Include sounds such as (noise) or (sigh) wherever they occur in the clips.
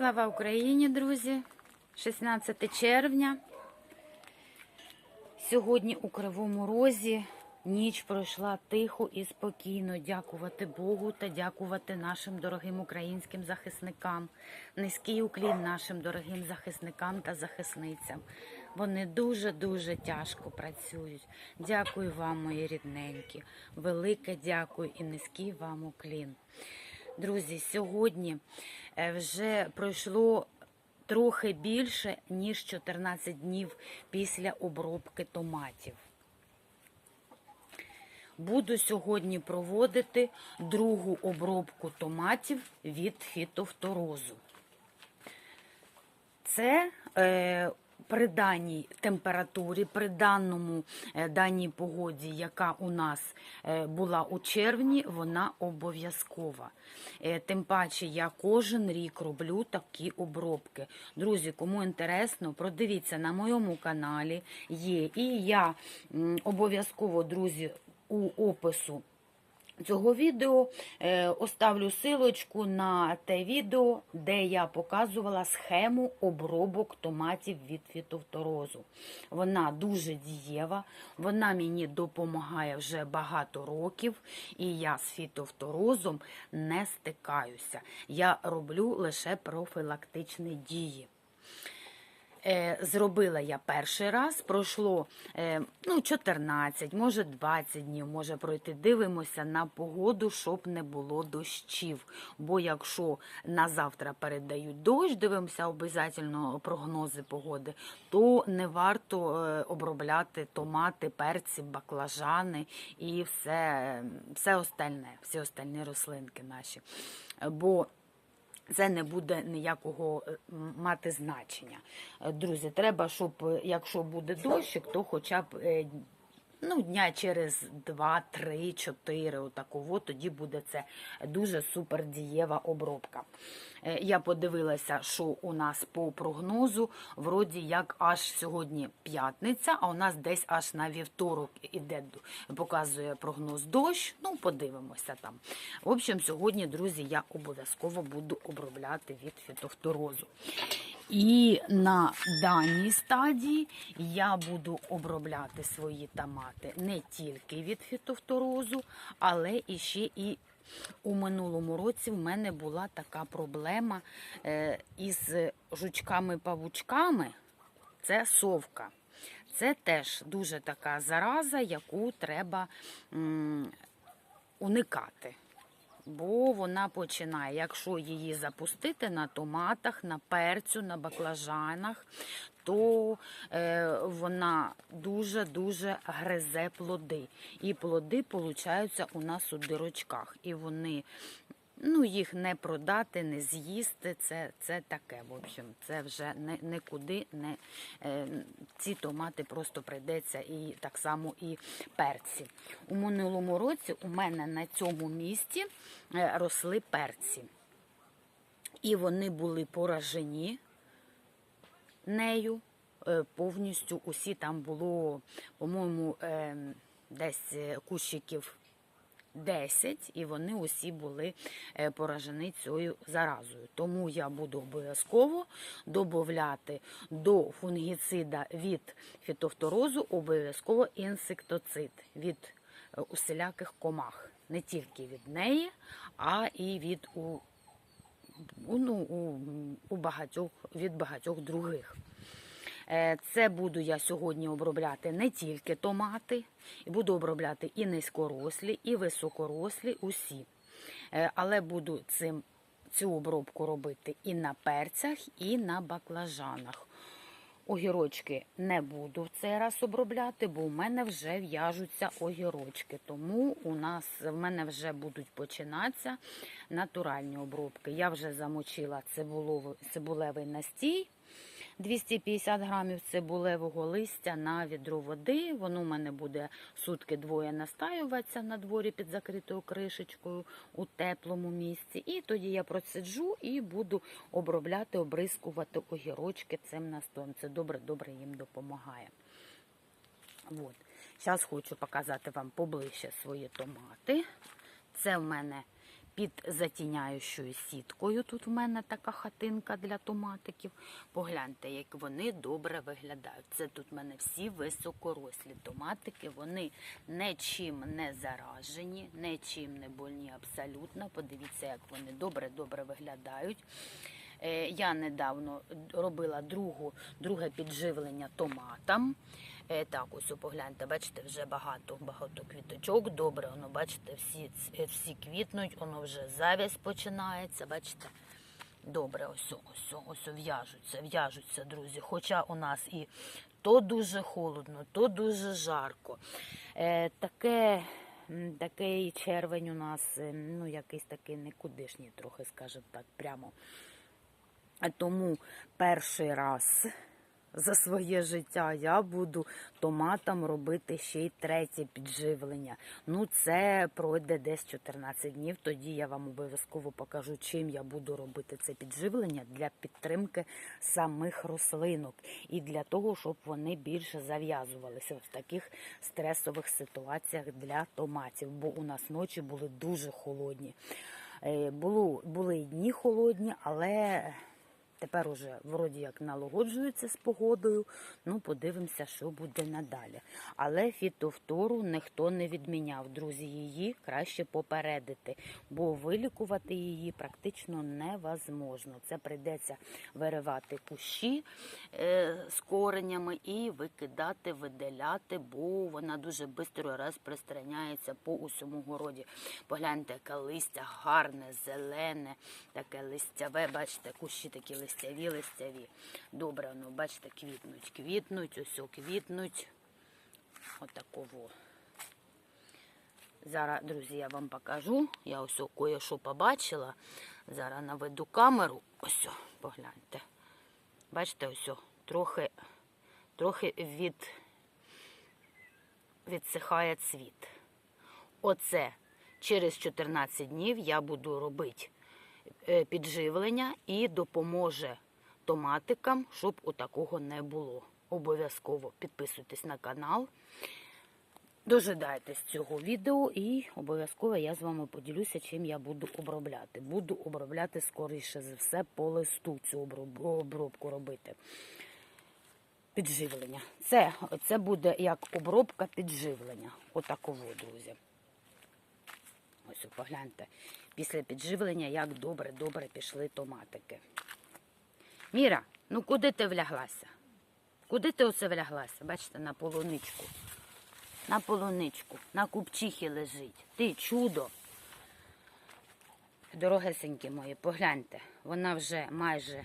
Слава Україні, друзі! 16 червня. Сьогодні у Кривому Розі ніч пройшла тихо і спокійно. Дякувати Богу та дякувати нашим дорогим українським захисникам. Низький уклін нашим дорогим захисникам та захисницям. Вони дуже-дуже тяжко працюють. Дякую вам, мої рідненькі. Велике дякую і низький вам уклін. Друзі, сьогодні е, вже пройшло трохи більше, ніж 14 днів після обробки томатів. Буду сьогодні проводити другу обробку томатів від фітофторозу. Це е, при даній температурі, при даному е, даній погоді, яка у нас е, була у червні, вона обов'язкова. Е, тим паче я кожен рік роблю такі обробки. Друзі, кому інтересно, продивіться на моєму каналі є. І я обов'язково, друзі, у опису цього відео е, оставлю силочку на те відео, де я показувала схему обробок томатів від фітофторозу. Вона дуже дієва, вона мені допомагає вже багато років, і я з фітофторозом не стикаюся. Я роблю лише профілактичні дії. Е, Зробила я перший раз, пройшло е, ну, 14, може 20 днів, може пройти. Дивимося на погоду, щоб не було дощів. Бо якщо на завтра передають дощ, дивимося обов'язково прогнози погоди, то не варто е, обробляти томати, перці, баклажани і все, все остальне, всі остальні рослинки наші. Бо це не буде ніякого е, мати значення. Е, Друзі, треба, щоб е, якщо буде дощик, то хоча б ну, дня через 2, 3, 4, отаково, тоді буде це дуже супер дієва обробка. Е, Я подивилася, що у нас по прогнозу, вроді як аж сьогодні п'ятниця, а у нас десь аж на вівторок іде, показує прогноз дощ. Ну, подивимося там. В общем, сьогодні, друзі, я обов'язково буду обробляти від фітофторозу. І на даній стадії я буду обробляти свої томати не тільки від фітофторозу, але і ще і у минулому році в мене була така проблема е, із жучками-павучками. Це совка. Це теж дуже така зараза, яку треба уникати. Бо вона починає, якщо її запустити на томатах, на перцю, на баклажанах, то е, вона дуже-дуже гризе плоди. І плоди получаються у нас у дирочках. І вони, ну, їх не продати, не з'їсти. Це, це таке, в общем, це вже не, нікуди не е, ці томати просто прийдеться і так само і перці. У минулому році у мене на цьому місці е, росли перці. І вони були поражені нею. е, Повністю усі там було, по-моєму, е, десь е, кущиків 10, і вони усі були е, поражені цією заразою. Тому я буду обов'язково додати до фунгіцида від фітофторозу обов'язково інсектоцид від е, усіляких комах. Не тільки від неї, а і від у, ну, у, у багатьох, від багатьох других. Е, Це буду я сьогодні обробляти не тільки томати, буду обробляти і низькорослі, і високорослі, усі. Е, Але буду цим, цю обробку робити і на перцях, і на баклажанах. Огірочки не буду в цей раз обробляти, бо у мене вже в'яжуться огірочки. Тому у нас в мене вже будуть починатися натуральні обробки. Я вже замочила цибулевий настій. 250 грамів цибулевого листя на відро води. Воно у мене буде сутки двоє настаюватися на дворі під закритою кришечкою у теплому місці. І тоді я процеджу і буду обробляти, обрискувати огірочки цим настоєм. Це добре-добре їм допомагає. Зараз хочу показати вам поближче свої томати. Це в мене під затіняючою сіткою. Тут в мене така хатинка для томатиків. Погляньте, як вони добре виглядають. Це тут в мене всі високорослі томатики. Вони нічим не заражені, нічим не больні абсолютно. Подивіться, як вони добре-добре виглядають. Е, Я недавно робила другу, друге підживлення томатам. Е, Так, ось погляньте, бачите, вже багато багато квіточок. Добре, воно, бачите, всі, е, всі квітнуть, воно вже завязь починається. Бачите? Добре, ось, ось, ось в'яжуться, в'яжуться, друзі. Хоча у нас і то дуже холодно, то дуже жарко. Е, таке, такий червень у нас, е, ну, якийсь такий никудишній, трохи, скажімо так, прямо. Тому перший раз за своє життя я буду томатам робити ще й третє підживлення. Ну, це пройде десь 14 днів. Тоді я вам обов'язково покажу, чим я буду робити це підживлення для підтримки самих рослинок і для того, щоб вони більше зав'язувалися в таких стресових ситуаціях для томатів. Бо у нас ночі були дуже холодні. Е, Було, були дні холодні, але тепер уже вроді як налагоджується з погодою. Ну, подивимося, що буде надалі. Але фітофтору ніхто не відміняв. Друзі, її краще попередити, бо вилікувати її практично невозможно. Це прийдеться виривати кущі е, з коренями і викидати, видаляти, бо вона дуже швидко розпространяється по усьому городі. Погляньте, яке листя гарне, зелене, таке листяве. Бачите, кущі такі листяві, листяві. Добре, воно, бачите, квітнуть, квітнуть, ось квітнуть. Отаково. Зараз, друзі, я вам покажу. Я ось кое-що побачила. Зараз наведу камеру. Ось, погляньте. Бачите, ось трохи, трохи від, відсихає цвіт. Оце через 14 днів я буду робити підживлення і допоможе томатикам, щоб у такого не було. Обов'язково підписуйтесь на канал. Дожидайтесь цього відео і обов'язково я з вами поділюся, чим я буду обробляти. Буду обробляти скоріше за все по листу цю обробку робити. Підживлення. Це, це буде як обробка підживлення. Отаково, друзі. Ось погляньте. Після підживлення як добре-добре пішли томатики. Міра, ну куди ти вляглася? Куди ти оце вляглася? Бачите, на полуничку. На полуничку, на купчихі лежить. Ти чудо. Дорогесенькі мої, погляньте, вона вже майже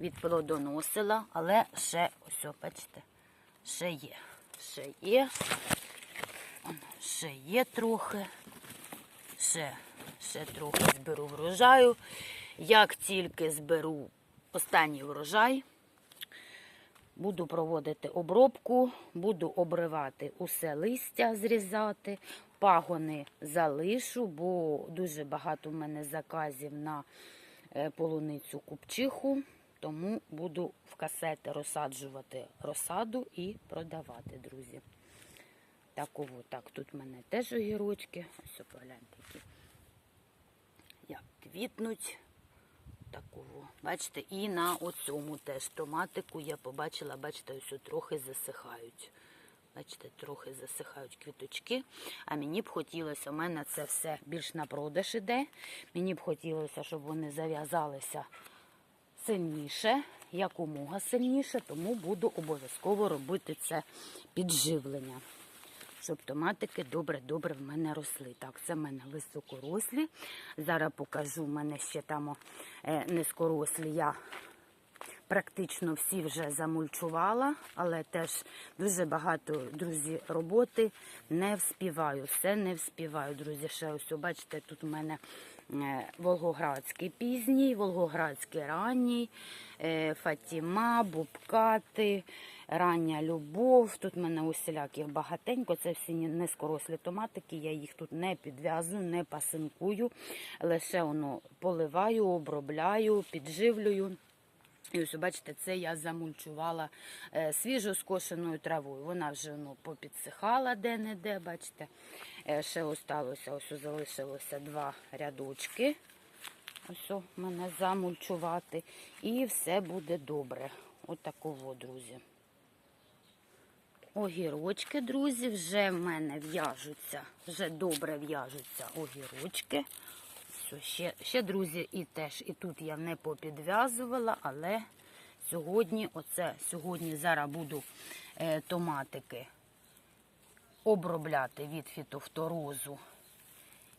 відплодоносила, але ще, ось, бачите, ще є. Ще є. Ще є трохи. Ще, ще трохи зберу врожаю. Як тільки зберу останній врожай, Буду проводити обробку, буду обривати усе листя, зрізати, пагони залишу, бо дуже багато в мене заказів на е, полуницю купчиху, тому буду в касети розсаджувати розсаду і продавати, друзі. Таково, так, тут в мене теж огірочки. Ось погляньте, які як квітнуть. Такого. Бачите, і на оцьому теж томатику я побачила, бачите, ось трохи засихають. Бачите, трохи засихають квіточки. А мені б хотілося, у мене це все більш на продаж іде. Мені б хотілося, щоб вони зав'язалися сильніше, якомога сильніше, тому буду обов'язково робити це підживлення. Щоб томатики добре-добре в мене росли. Так, це в мене високорослі. Зараз покажу, в мене ще там е, низькорослі. Я практично всі вже замульчувала, але теж дуже багато, друзі, роботи не вспіваю. Все не вспіваю, друзі. Ще ось, бачите, тут у мене е, Волгоградський пізній, Волгоградський ранній, е, Фатіма, Бубкати, Рання любов. Тут в мене усіляких багатенько. Це всі низькорослі томатики. Я їх тут не підв'язую, не пасинкую. Лише воно поливаю, обробляю, підживлюю. І ось, бачите, це я замульчувала е, свіжо скошеною травою. Вона вже ну, попідсихала де-не-де, бачите. Е, ще осталося, ось залишилося два рядочки. Ось у мене замульчувати. І все буде добре. Отаково, друзі. Огірочки, друзі, вже в мене в'яжуться, вже добре в'яжуться огірочки. Все, ще, ще, друзі, і теж і тут я не попідв'язувала, але сьогодні, оце, сьогодні зараз буду е, томатики обробляти від фітофторозу.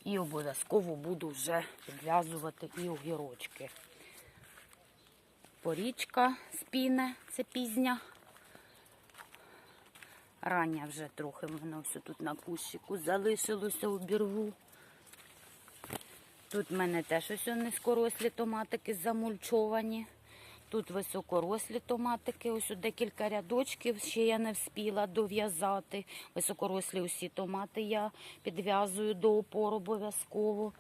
І обов'язково буду вже підв'язувати і огірочки. Порічка спіне, це пізня. Рання вже трохи в мене ось тут на кущику залишилося обірву. Тут в мене теж ось низькорослі томатики замульчовані. Тут високорослі томатики, ось декілька рядочків, ще я не вспіла дов'язати. Високорослі усі томати я підв'язую до опору обов'язково.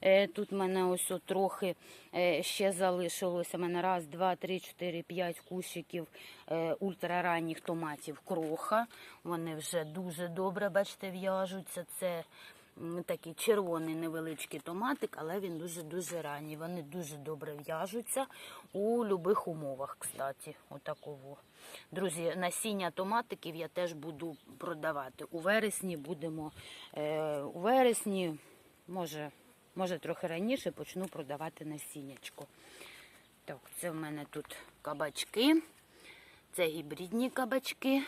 Е, Тут в мене ось трохи е, ще залишилося. У мене раз, два, три, чотири, п'ять кущиків е, ультраранніх томатів кроха. Вони вже дуже добре, бачите, в'яжуться. Це такий червоний невеличкий томатик, але він дуже-дуже ранній. Вони дуже добре в'яжуться у будь-яких умовах, кстати, отаково. Друзі, насіння томатиків я теж буду продавати. У вересні будемо, у вересні, може, може трохи раніше почну продавати насіннячко. Так, це в мене тут кабачки. Це гібридні кабачки.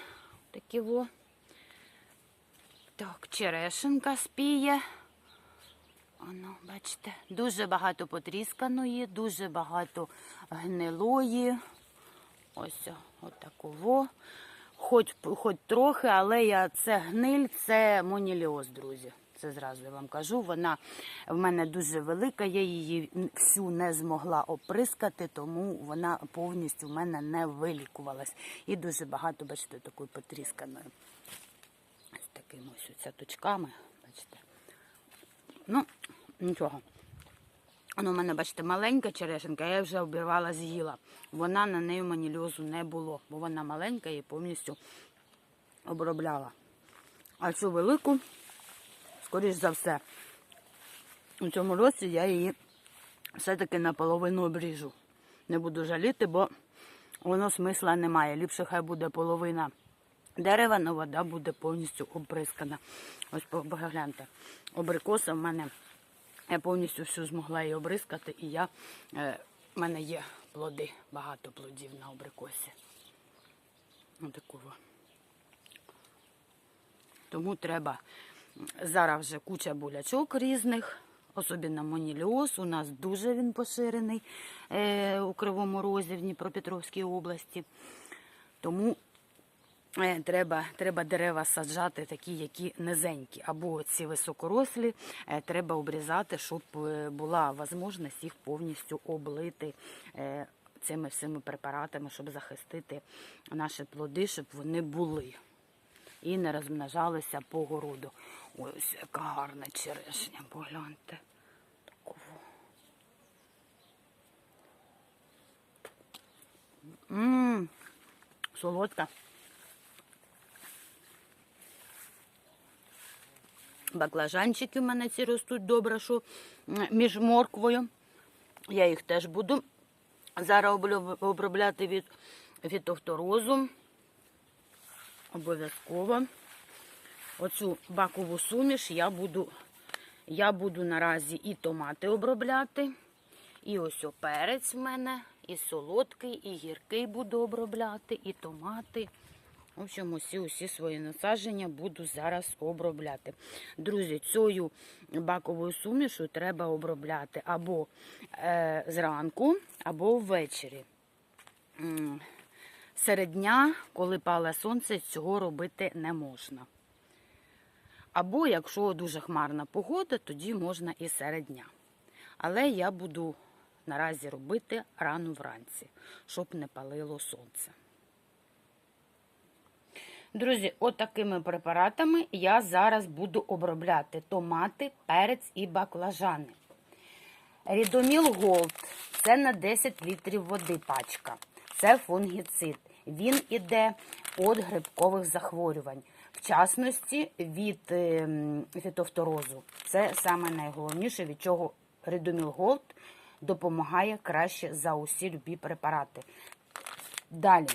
Такі во. Так, черешенка спіє. Оно, бачите, дуже багато потрісканої, дуже багато гнилої. Ось отаково. Хоч, хоч трохи, але я це гниль, це моніліоз, друзі. Це зразу я вам кажу. Вона в мене дуже велика, я її всю не змогла оприскати, тому вона повністю в мене не вилікувалась. І дуже багато, бачите, такої потрісканої. Ось такими ось цяточками, бачите. Ну, нічого. Воно в мене, бачите, маленька черешенка, я вже обірвала, з'їла. Вона на неї манільозу не було, бо вона маленька і повністю обробляла. А цю велику, скоріш за все, у цьому році я її все-таки наполовину обріжу. Не буду жаліти, бо воно смисла немає. Ліпше хай буде половина дерева, але вода буде повністю обрискана. Ось погляньте, абрикоса в мене. Я повністю всю змогла її обрискати, і я, е, в мене є плоди, багато плодів на абрикосі. Отакого. Тому треба зараз вже куча булячок різних, особливо моніліоз. У нас дуже він поширений е, у Кривому Розі в Дніпропетровській області. Тому Е, Треба, треба дерева саджати такі, які низенькі, або ці високорослі е, треба обрізати, щоб е, була можливість їх повністю облити е, цими всіми препаратами, щоб захистити наші плоди, щоб вони були і не розмножалися по городу. Ось яка гарна черешня, погляньте. Ммм, солодка. Баклажанчики в мене ці ростуть добре, що між морквою. Я їх теж буду зараз обробляти від фітофторозу. Обов'язково. Оцю бакову суміш я буду, я буду наразі і томати обробляти. І ось о перець в мене, і солодкий, і гіркий буду обробляти, і томати. В общем, усі усі свої насадження буду зараз обробляти. Друзі, цю баковою сумішу треба обробляти або е, зранку, або ввечері. Серед дня, коли пале сонце, цього робити не можна. Або якщо дуже хмарна погода, тоді можна і серед дня. Але я буду наразі робити рано вранці, щоб не палило сонце. Друзі, отакими препаратами я зараз буду обробляти томати, перець і баклажани. Рідоміл Голд це на 10 літрів води пачка. Це фунгіцид. Він іде від грибкових захворювань, в частності від ем, фітофторозу. Це саме найголовніше, від чого Рідоміл Голд допомагає краще за усі любі препарати. Далі.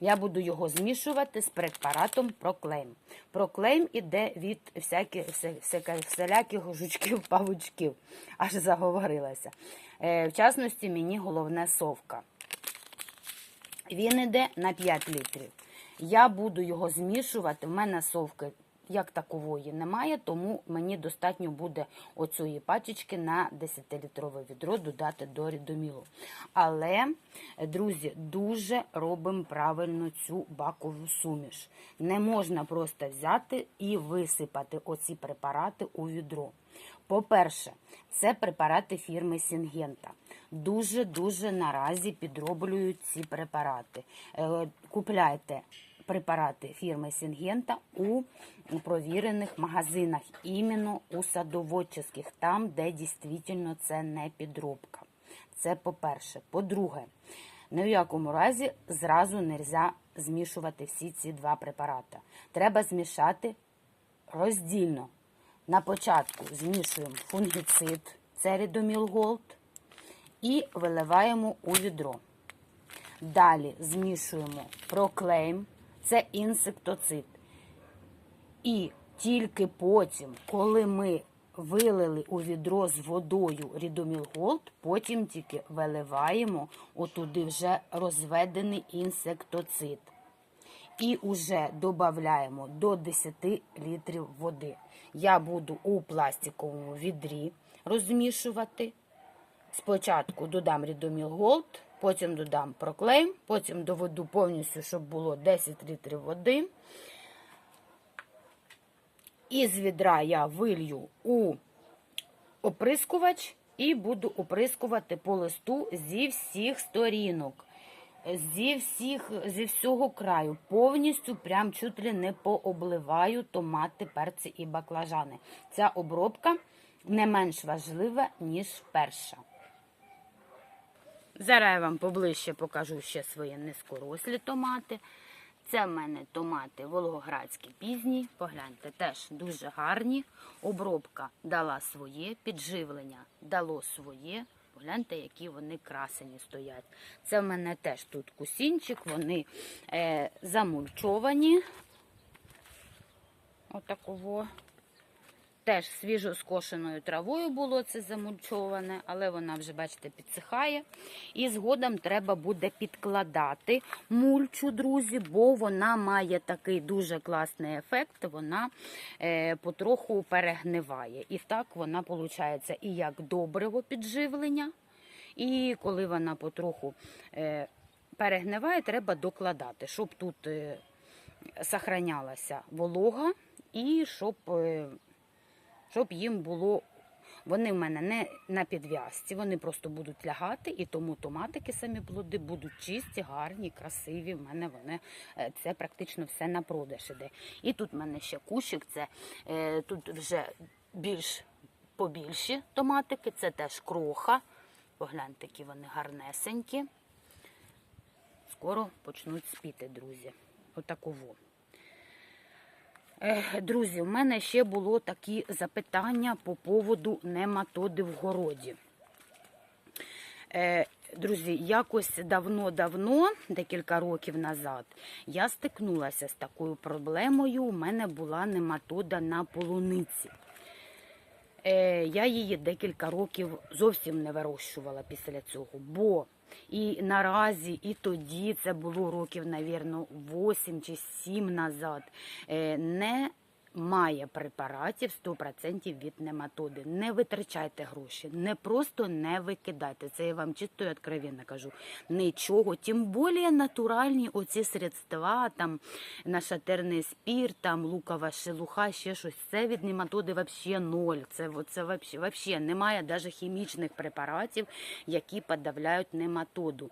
Я буду його змішувати з препаратом Проклейм. Проклейм іде від всяких, всіляких жучків, павучків. Аж заговорилася. Е, в частності, мені головне совка. Він іде на 5 літрів. Я буду його змішувати. В мене совки як такової немає, тому мені достатньо буде оцієї пачечки на 10-літрове відро додати до рідомілу. Але, друзі, дуже робимо правильно цю бакову суміш. Не можна просто взяти і висипати оці препарати у відро. По-перше, це препарати фірми Сінгента. Дуже-дуже наразі підроблюють ці препарати. Е, Купляйте препарати фірми Сінгента у провірених магазинах, іменно у садоводчих, там, де дійсно це не підробка. Це по-перше. По-друге, ні в якому разі зразу не можна змішувати всі ці два препарати. Треба змішати роздільно. На початку змішуємо фунгіцид, це Рідоміл Голд, і виливаємо у відро. Далі змішуємо проклейм, це інсектоцид. І тільки потім, коли ми вилили у відро з водою Рідоміл Голд, потім тільки виливаємо отуди вже розведений інсектоцид. І вже додаємо до 10 літрів води. Я буду у пластиковому відрі розмішувати. Спочатку додам Рідоміл Голд, потім додам проклейм, потім доведу повністю, щоб було 10 літрів води. Із відра я вилью у оприскувач і буду оприскувати по листу зі всіх сторінок, зі, всіх, зі всього краю. Повністю прям чуть ли не пообливаю томати, перці і баклажани. Ця обробка не менш важлива, ніж перша. Зараз я вам поближче покажу ще свої низькорослі томати. Це в мене томати волгоградські пізні. Погляньте, теж дуже гарні. Обробка дала своє, підживлення дало своє. Погляньте, які вони красені стоять. Це в мене теж тут кусінчик, вони е, замульчовані. Отаково. Теж свіжо скошеною травою було це замульчоване, але вона вже, бачите, підсихає. І згодом треба буде підкладати мульчу, друзі, бо вона має такий дуже класний ефект, вона е, потроху перегниває. І так вона виходить і як добриво підживлення. І коли вона потроху е, перегниває, треба докладати, щоб тут е, сохранялася волога і щоб. Е, щоб їм було. Вони в мене не на підв'язці, вони просто будуть лягати, і тому томатики самі плоди будуть чисті, гарні, красиві. В мене вони е, це практично все на продаж іде. І тут в мене ще кущик, це е, тут вже більш побільші томатики, це теж кроха. Погляньте, які вони гарнесенькі. Скоро почнуть спіти, друзі. Отаково. Е, Друзі, в мене ще було такі запитання по поводу нематоди в городі. Е, Друзі, якось давно-давно, декілька років назад, я стикнулася з такою проблемою. У мене була нематода на полуниці. Е, Я її декілька років зовсім не вирощувала після цього, бо і наразі, і тоді, це було років, навірно, 8 чи 7 назад, е, не має препаратів 100% від нематоди. Не витрачайте гроші, не просто не викидайте. Це я вам чисто і откровенно кажу. Нічого, тим більше натуральні оці средства, там нашатерний спір, там лукова шелуха, ще щось. Це від нематоди взагалі ноль. Це, це вообще немає навіть хімічних препаратів, які подавляють нематоду.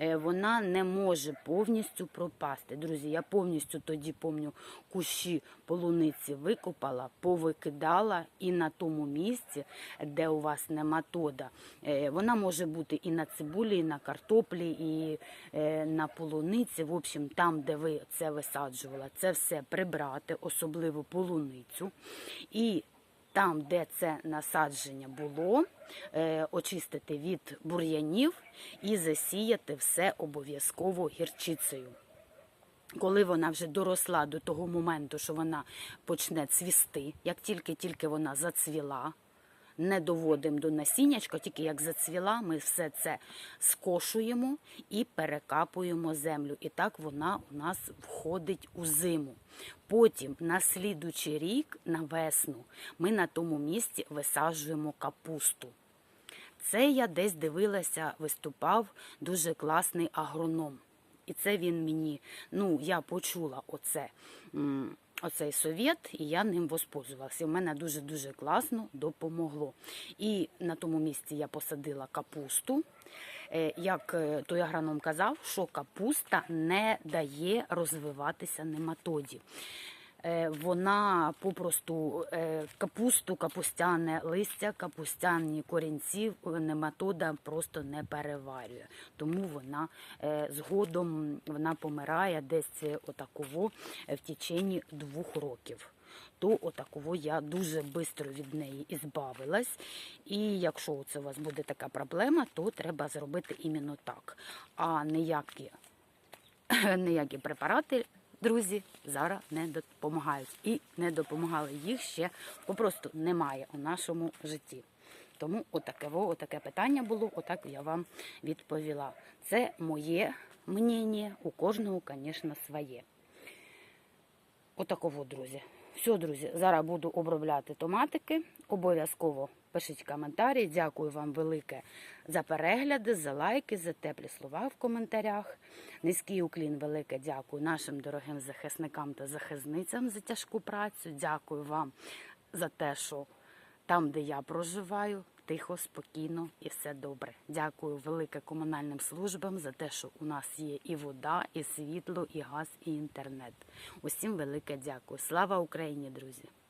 Е, Вона не може повністю пропасти. Друзі, я повністю тоді пам'ятаю кущі полуниці місці викопала, повикидала, і на тому місці, де у вас нематода, е, вона може бути і на цибулі, і на картоплі, і е, на полуниці. В общем, там, де ви це висаджували, це все прибрати, особливо полуницю. І там, де це насадження було, е, очистити від бур'янів і засіяти все обов'язково гірчицею. Коли вона вже доросла до того моменту, що вона почне цвісти, як тільки-тільки вона зацвіла, не доводимо до насіннячка, тільки як зацвіла, ми все це скошуємо і перекапуємо землю. І так вона у нас входить у зиму. Потім на слідучий рік, на весну, ми на тому місці висаджуємо капусту. Це я десь дивилася, виступав дуже класний агроном. І це він мені, ну, я почула оце, оцей совєт, і я ним воспользувалася. У мене дуже-дуже класно допомогло. І на тому місці я посадила капусту. Е, Як е, той агроном казав, що капуста не дає розвиватися нематоді. Е, Вона попросту е, капусту, капустяне листя, капустяні корінці е, нематода просто не переварює. Тому вона згодом вона помирає десь отаково в течені двох років. То отаково я дуже швидко від неї ізбавилась. І якщо це у вас буде така проблема, то треба зробити іменно так. А ніякі (laughs) ніякі препарати, друзі, зараз не допомагають. І не допомагали їх ще попросту немає у нашому житті. Тому отаке, отаке питання було, отак я вам відповіла. Це моє мнення, у кожного, звісно, своє. Отаково, друзі. Все, друзі, зараз буду обробляти томатики. Обов'язково пишіть коментарі. Дякую вам велике за перегляди, за лайки, за теплі слова в коментарях. Низький уклін велике дякую нашим дорогим захисникам та захисницям за тяжку працю. Дякую вам за те, що там, де я проживаю, тихо, спокійно і все добре. Дякую велике комунальним службам за те, що у нас є і вода, і світло, і газ, і інтернет. Усім велике дякую. Слава Україні, друзі!